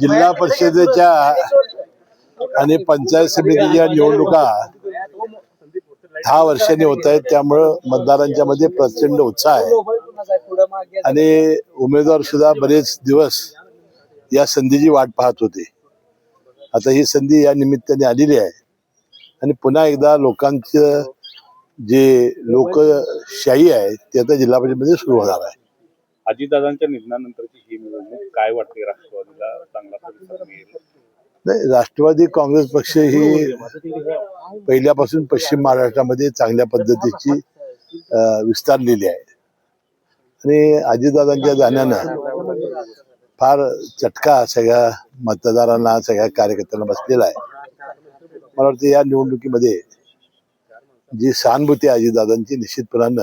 जिल्हा परिषदेच्या आणि पंचायत समितीच्या निवडणुका दहा वर्षांनी होत आहेत त्यामुळं मतदारांच्या मध्ये प्रचंड उत्साह आहे. आणि उमेदवार सुद्धा बरेच दिवस या संधीची वाट पाहत होते. आता ही संधी या निमित्ताने आलेली आहे. आणि पुन्हा एकदा लोकांचं जे लोकशाही आहे ते आता जिल्हा परिषदेमध्ये सुरू होणार आहे. अजितदादांच्या निधनानंतरची ही निवडणूक काय वाटते? राष्ट्रवादीला चांगला प्रतिसाद मिळेल? नाही राष्ट्रवादी काँग्रेस पक्ष ही पहिल्यापासून पश्चिम महाराष्ट्रामध्ये चांगल्या पद्धतीची विस्तारलेली आहे. आणि अजितदादांच्या जाण्यानं फार चटका सगळ्या मतदारांना सगळ्या कार्यकर्त्यांना बसलेला आहे. मला वाटतं या निवडणुकीमध्ये जी सहानुभूती अजितदादांची निश्चितपणानं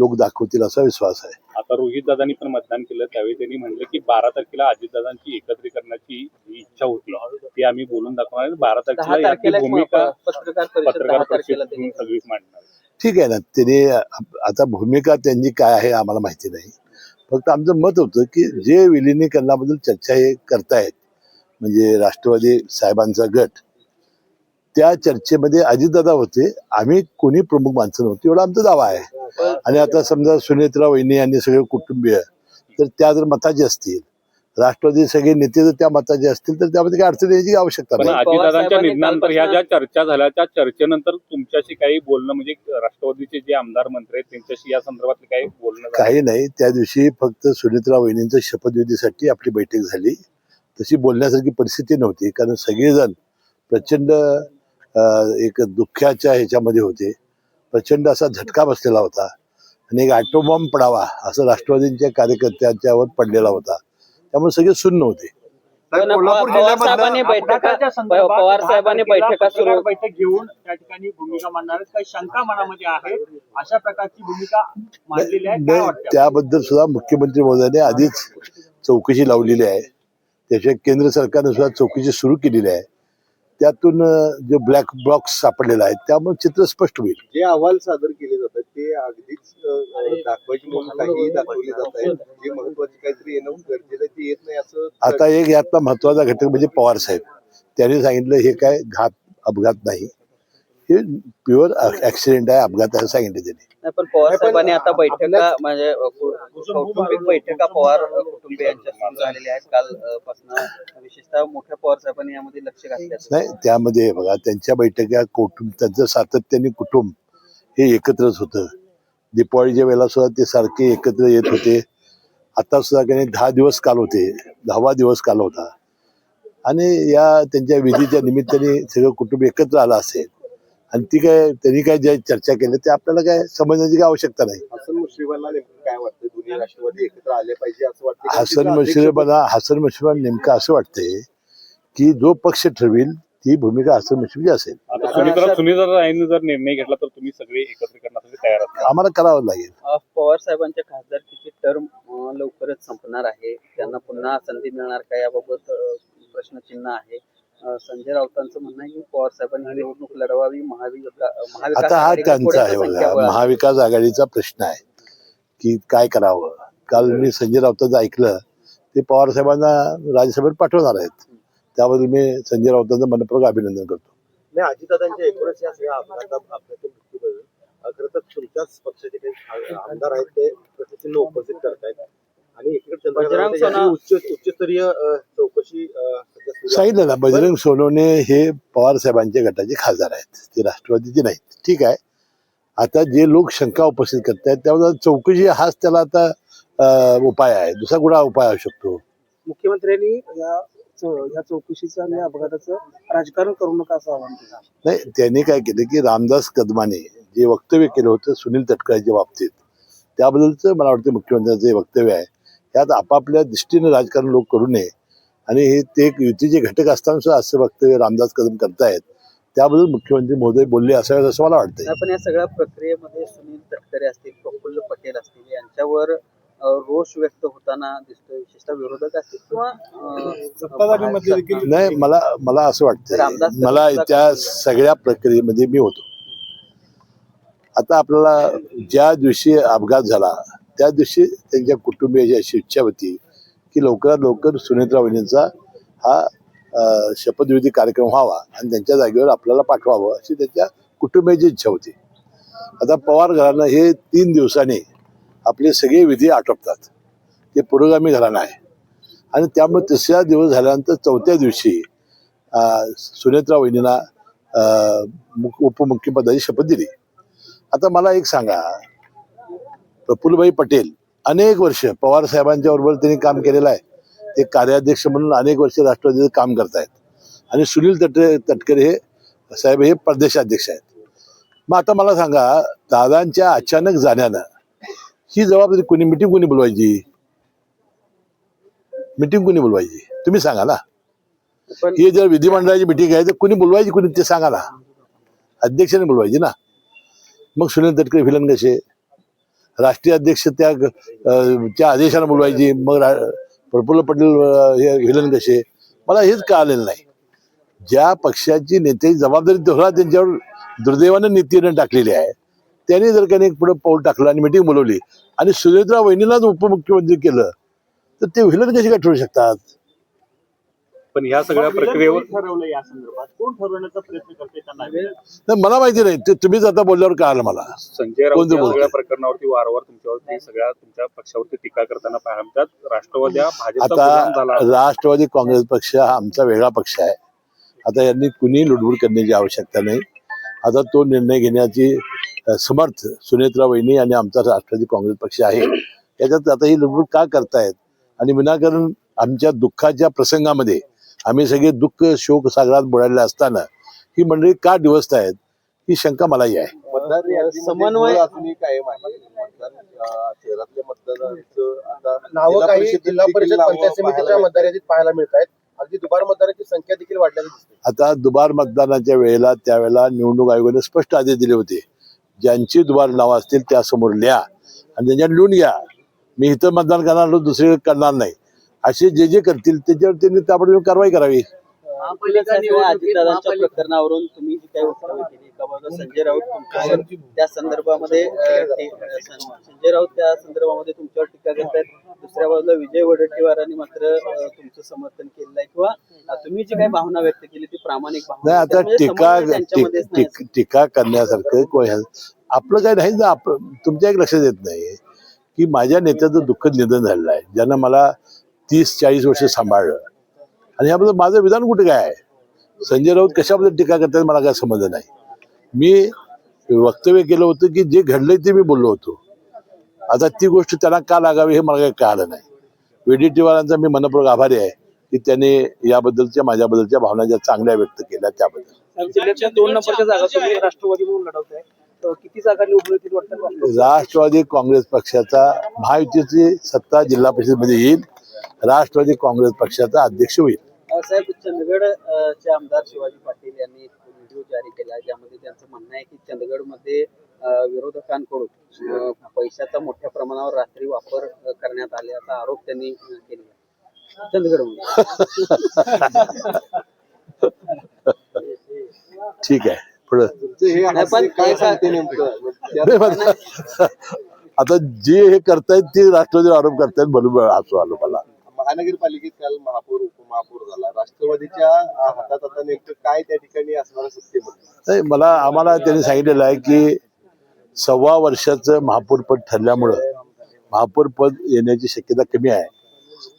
लोक दाखवतील असा विश्वास आहे. आता रोहित दादांनी पण मतदान केलं. त्यावेळी त्यांनी म्हणलं की बारा तारखेला अजितदादांची एकत्रीकरणाची इच्छा होती. ती आम्ही बोलून दाखवणार बारा तारखेला भूमिका पत्रकार परिषद त्यांनी सगळीच मांडणार ठीक आहे ना. त्याने आता भूमिका त्यांची काय आहे आम्हाला माहिती नाही. फक्त आमचं मत होतं की जे विलिनीकरणाबद्दल चर्चा हे करतायत म्हणजे राष्ट्रवादी साहेबांचा गट त्या चर्चेमध्ये अजितदादा होते. आम्ही कोणी प्रमुख माणसं नव्हती. एवढा आमचा दावा आहे. आणि आता समजा सुनेत्रा वहिनी आणि सगळे कुटुंबीय तर त्या जर मताचे असतील राष्ट्रवादी सगळे नेते जर त्या मताचे असतील तर त्यामध्ये काही अडचण यायची आवश्यकता नाही. निधनानंतर ह्या ज्या चर्चा झाल्या त्या चर्चेनंतर तुमच्याशी काही बोलणं म्हणजे राष्ट्रवादीचे जे आमदार मंत्री आहेत त्यांच्याशी या संदर्भातले काही बोलणं? काही नाही. त्या दिवशी फक्त सुनेत्रा वहिनींच्या शपथविधीसाठी आपली बैठक झाली. तशी बोलण्यासारखी परिस्थिती नव्हती. कारण सगळेजण प्रचंड एक दुःखाच्या ह्याच्यामध्ये होते. प्रचंड असा झटका बसलेला होता आणि एक ॲटोबॉम्ब पडावा असं राष्ट्रवादींच्या कार्यकर्त्यांच्यावर पडलेला होता. त्यामुळे सगळे सुन्न होते. पवार साहेबांनी बैठका पवार साहेबांनी बैठका सुरू बैठक घेऊन त्या ठिकाणी भूमिका मांडणार. काही शंका मनामध्ये आहे? अशा प्रकारची भूमिका मांडलेली आहे? त्याबद्दल सुद्धा मुख्यमंत्री महोदयाने आधीच चौकशी लावलेली आहे. त्याशिवाय केंद्र सरकारने सुद्धा चौकशी सुरू केलेली आहे. त्यातून जो ब्लॅक बॉक्स सापडलेला आहे त्यामुळे चित्र स्पष्ट होईल. जे अहवाल सादर केले जातात ते अगदीच दाखवायची म्हणून काही दाखवले जात आहेत जे महत्त्वाचे काहीतरी येणं गरजेचं आहे ते येत नाही असं आता एक यातला महत्त्वाचा घटक म्हणजे पवार साहेब. त्यांनी सांगितलं हे काय घात अपघात नाही. हे प्युअर ऍक्सिडेंट आहे. अपघात आहे सांगितलं त्यांनी. नाही, पण पवार साहेबांनी आता बैठका म्हणजे कु- कौटुंबिक बैठका पवार कुटुंबियांच्या सुरू झालेल्या आहेत. विशेषतः मोठ्या पवार साहेबांनी यामध्ये लक्ष घातल्याचं नाही त्यामध्ये बघा त्यांच्या बैठका कुटुंब त्यांचं सातत्याने कुटुंब हे एकत्रच होतं. दीपावळीच्या वेळेला सुद्धा ते सारखे एकत्र येत होते. आता सुद्धा काही दहा दिवस काल होते. दहावा दिवस काल होता. आणि या त्यांच्या विधीच्या निमित्ताने सगळं कुटुंब एकत्र आलं असेल. आणि ती काय त्यांनी काय ज्या चर्चा केल्या ते आपल्याला काय समजण्याची काय आवश्यकता नाही. हसन मुश्रीफांना नेमकं काय वाटतं दोन्ही राष्ट्रवादी एकत्र आले पाहिजे असं वाटतं का? हसन मुश्रीफांना हसन मुश्रीफांना नेमकं असं वाटतंय की जो पक्ष ठरवेल ती भूमिका हसन मुश्रीफची असेल. जर निर्णय घेतला तर तुम्ही सगळे एकत्रीकरणासाठी तयार असणार आम्हाला करावं लागेल. पवार साहेबांच्या खासदारकीची टर्म लवकरच संपणार आहे. त्यांना पुन्हा संधी मिळणार का? याबाबत प्रश्नचिन्ह आहे. संजय राऊतांचं म्हणणं आहे की पवार साहेबांनी निवडणूक लढवावी महाविका महाविकास आता हा त्यांचा आहे बघा. महाविकास आघाडीचा प्रश्न आहे की काय करावं? काल मी संजय राऊतांचं ऐकलं. ते पवार साहेबांना राज्यसभेत पाठवणार आहेत. त्याबद्दल मी संजय राऊतांचं मनपूर्वक अभिनंदन करतो. नाही अजितदादांच्या एकूणच या सगळ्या अपघाता अपघातातून मृत्यू बद्दल खरं तर तुमच्याच पक्षाचे काही आमदार आहेत ते प्रतिचिन्ह उपस्थित करतायत. आणि चंद्रकांत सोना- उच्च उच्चस्तरीय अ, चौकशी. सांगितलं ना बजरंग सोनवणे हे पवार साहेबांच्या गटाचे खासदार आहेत. ते राष्ट्रवादीचे नाहीत. ठीक आहे. आता जे लोक शंका उपस्थित करतायत त्यामध्ये चौकशी हाच त्याला आता उपाय आहे. दुसरा कुठला उपाय असू शकतो? मुख्यमंत्र्यांनी या चौकशीचं आणि अपघाताचं राजकारण करू नका असं आवाहन केलं. नाही त्यांनी काय केलं की रामदास कदमाने जे वक्तव्य केलं होतं सुनील तटकरेच्या बाबतीत त्याबद्दलचं मला वाटतं मुख्यमंत्र्यांचं जे वक्तव्य आहे त्यात आपापल्या दृष्टीने राजकारण लोक करू नये. आणि हे ते एक युतीचे घटक असताना सुद्धा असं वक्तव्य रामदास कदम करतायत त्याबद्दल मुख्यमंत्री महोदय बोलले असावेत असं मला वाटतंय. आपण या सगळ्या प्रक्रियेमध्ये सुनील तटकरे असतील प्रफुल्ल पटेल असतील यांच्यावर रोष व्यक्त होताना दिसतोय विशेषतः विरोधक असतील किंवा नाही मला मला असं वाटतं मला त्या सगळ्या प्रक्रियेमध्ये मी होतो. आता आपल्याला ज्या दिवशी अपघात झाला त्या दिवशी त्यांच्या कुटुंबियाची अशी इच्छा होती की लवकरात लवकर सुनेत्रा वहिनींचा हा शपथविधी कार्यक्रम व्हावा आणि त्यांच्या जागेवर आपल्याला पाठवावं अशी त्यांच्या कुटुंबियाची इच्छा होती. आता पवार घराणं हे तीन दिवसांनी आपले सगळे विधी आटोपतात. ते पुरोगामी घराणं आहे. आणि त्यामुळे तिसऱ्या दिवस झाल्यानंतर चौथ्या दिवशी सुनेत्रा वहिनींना अं, उपमुख्यपदाची शपथ दिली. आता मला एक सांगा. प्रफुल्लभाई पटेल अनेक वर्ष पवार साहेबांच्या बरोबर त्यांनी काम केलेलं आहे. ते कार्याध्यक्ष म्हणून अनेक वर्ष राष्ट्रवादीचं काम करतायत. आणि सुनील तटरे तटकरे हे साहेब हे प्रदेशाध्यक्ष आहेत. मग आता मला सांगा दादांच्या अचानक जाण्यानं ही जबाबदारी कोणी मिटिंग कोणी बोलवायची? मिटिंग कोणी बोलवायची? तुम्ही सांगा ना. ही जर विधिमंडळाची मिटिंग आहे तर कोणी बोलवायची? कोणी ते सांगा ना. अध्यक्षाने बोलवायची ना. मग सुनील तटकरे विलन कसे? राष्ट्रीय अध्यक्ष त्या त्या आदेशानं बोलवायची. मग रा- प्रफुल्ल पटेल हे विलन कसे? मला हेच कळालेलं नाही. ज्या पक्षाची नेत्याची जबाबदारी दोहरा त्यांच्यावर दुर्दैवाने नीतीनं टाकलेली आहे त्यांनी जर काही पुढे पाऊल टाकलं आणि मिटिंग बोलवली आणि सुनेत्रा वहिनीलाच उपमुख्यमंत्री केलं तर ते विलन कसे काय ठरू शकतात? पण ह्या सगळ्या प्रक्रियेवर ठरवलं या संदर्भात. कोण ठरवण्याचा प्रयत्न करते त्यांना? मला माहिती नाही. ते तुम्हीच आता बोलल्यावर कळालं मला. संजय राऊत? सगळ्या प्रकरणावरती वारंवार तुमच्यावरती सगळ्या तुमच्या पक्षावरती टीका करताना मिळतात. राष्ट्रवादी आता राष्ट्रवादी काँग्रेस पक्ष हा आमचा वेगळा पक्ष आहे. आता यांनी कुणी लुडबुड करण्याची आवश्यकता नाही. आता तो निर्णय घेण्याची समर्थ सुनेत्रा वहिनी आणि आमचा राष्ट्रवादी काँग्रेस पक्ष आहे. याच्यात आता ही लुडबुड का करतायत? आणि विनाकारण आमच्या दुःखाच्या प्रसंगामध्ये आम्ही सगळे दुःख शोक सागरात बुडालेले असताना ही मंडळी का डिवसत आहेत ही शंका मलाही आहे. समन्वय- आता नावं जिल्हा काही परिषदेची जिल्हा परिषद देखील नावं पंचायत समितीच्या पाहायला मतदार यादीत पाहायला मिळत आहेत. अगदी दुबार मतदारांची संख्या देखील वाढल्याची दिसते. आता दुबार मतदानाच्या वेळेला त्यावेळेला निवडणूक आयोगाने स्पष्ट आदेश दिले होते. ज्यांची दुबार नावं असतील त्यासमोर लिहा आणि त्यांच्यात लिहून घ्या. मी इथं मतदान करणार दुसरीकडे करणार नाही. असे जे जे करतील त्याच्यावर त्यांनी ताबडतोब कारवाई करावी. महापालिका प्रकरणावरून तुम्ही जी काही वक्तव्य केली का बाबा संजय राऊत तुमच्यावर त्या संदर्भामध्ये संजय राऊत त्या संदर्भामध्ये तुमच्यावर टीका करतायत दुसऱ्या बाजूला विजय वडेट्टीवारांनी मात्र तुमचं समर्थन केलेलं आहे. किंवा तुम्ही जी काही भावना व्यक्त केली ती प्रामाणिक भावना. आता त्यामुळे टीका टीक- करण्यासारखं आपलं काही नाही ना तुमच्या एक लक्षात येत नाही की माझ्या नेत्याचं दुःखद निधन झालेलं आहे. ज्यानं मला तीस चाळीस वर्ष सांभाळलं. आणि ह्याबद्दल माझं विधान कुठे काय आहे? संजय राऊत कशाबद्दल टीका करतात मला काय समजलं नाही. मी वक्तव्य केलं होतं की जे घडलंय ते मी बोललो होतो. आता ती गोष्ट त्यांना का लागावी हे मला काही कळालं नाही. वेडिटीवारांचा मी मनपूर्वक आभारी आहे की त्यांनी याबद्दलच्या माझ्याबद्दलच्या भावना ज्या चांगल्या व्यक्त केल्या त्याबद्दल. दोन नंबरच्या जागा तुम्ही राष्ट्रवादी म्हणून किती जागा निवडून राष्ट्रवादी काँग्रेस पक्षाचा महायुतीची सत्ता जिल्हा परिषदेमध्ये येईल. राष्ट्रवादी काँग्रेस पक्षाचा अध्यक्ष होईल. साहेब चंदगड अं, चे आमदार शिवाजी पाटील यांनी एक व्हिडिओ जारी केला ज्यामध्ये त्यांचं म्हणणं आहे की चंदगडमध्ये विरोधकांकडून पैशाचा मोठ्या प्रमाणावर रात्री वापर करण्यात आल्याचा आरोप त्यांनी केला चंदगडमध्ये. ठीक आहे. पुढं. हे आता जे हे करतायत ते राष्ट्रवादी आरोप करतायत म्हणून हसू आलो मला. महानगरपालिकेत काल महापौर उपमहापौर झाला. राष्ट्रवादीच्या हातात आता नेमकं काय त्या ठिकाणी असणार सत्तेमध्ये नाही मला आम्हाला त्यांनी सांगितलेलं आहे की सव्वा वर्षाचं महापौर पद ठरल्यामुळं महापौर पद येण्याची शक्यता कमी आहे.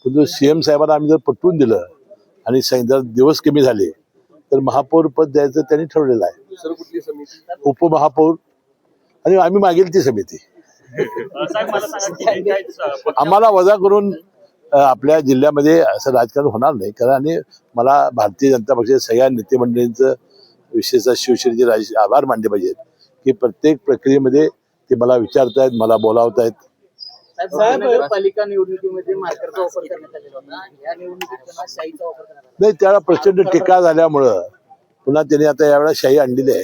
पण सीएम साहेबांना आम्ही जर पटवून दिलं आणि जर दिवस कमी झाले तर महापौर पद द्यायचं त्यांनी ठरवलेलं आहे. दुसरं कुठली समिती? उपमहापौर आणि आम्ही मागेल ती समिती. स- आम्हाला वजा करून आपल्या जिल्ह्यामध्ये असं राजकारण होणार नाही. कारण आणि मला भारतीय जनता पक्षाच्या सगळ्या नेते मंडळींचं विशेषतः शिवसेनेचे राज आभार मानले पाहिजेत. की प्रत्येक प्रक्रियेमध्ये ते मला विचारतायत मला बोलावतायत. साहेब नगरपालिका निवडणुकीमध्ये मार्करचा वापर करण्यात आलेला होता. या निवडणुकीत पुन्हा शाईचा वापर करण्यात आला. नाही त्याला प्रचंड टीका झाल्यामुळं पुन्हा त्यांनी आता यावेळेला शाही आणलेली आहे.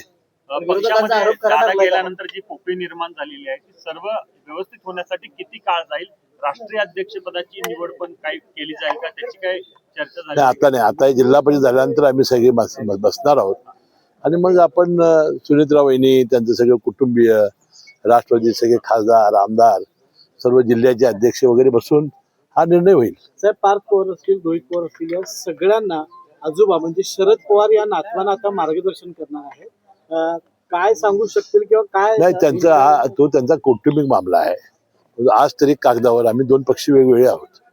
पक्षामध्ये. गेल्यानंतर जी पोकळी निर्माण झालेली आहे ती सर्व व्यवस्थित होण्यासाठी किती काळ जाईल राष्ट्रीय अध्यक्षपदाची निवड पण काही केली जाईल का? त्याची काही चर्चा नाही झाली आता नाही. आता हे जिल्हा परिषद झाल्यानंतर आम्ही सगळे बस- बसणार आहोत. आणि मग आपण अ, सुनेत्रा वहिनी त्यांचं सगळं कुटुंबीय राष्ट्रवादी सगळे खासदार आमदार सर्व जिल्ह्याचे अध्यक्ष वगैरे बसून हा निर्णय होईल. साहेब पार्थ पवार असतील रोहित पवार असतील या सगळ्यांना आजोबा म्हणजे शरद पवार या नातवांना आता मार्गदर्शन करणार आहे. काय सांगू शकतील किंवा काय नाही त्यांचा हा तो त्यांचा कौटुंबिक मामला आहे. आज तरी कागदावर आम्ही दोन पक्षी वेगवेगळे आहोत.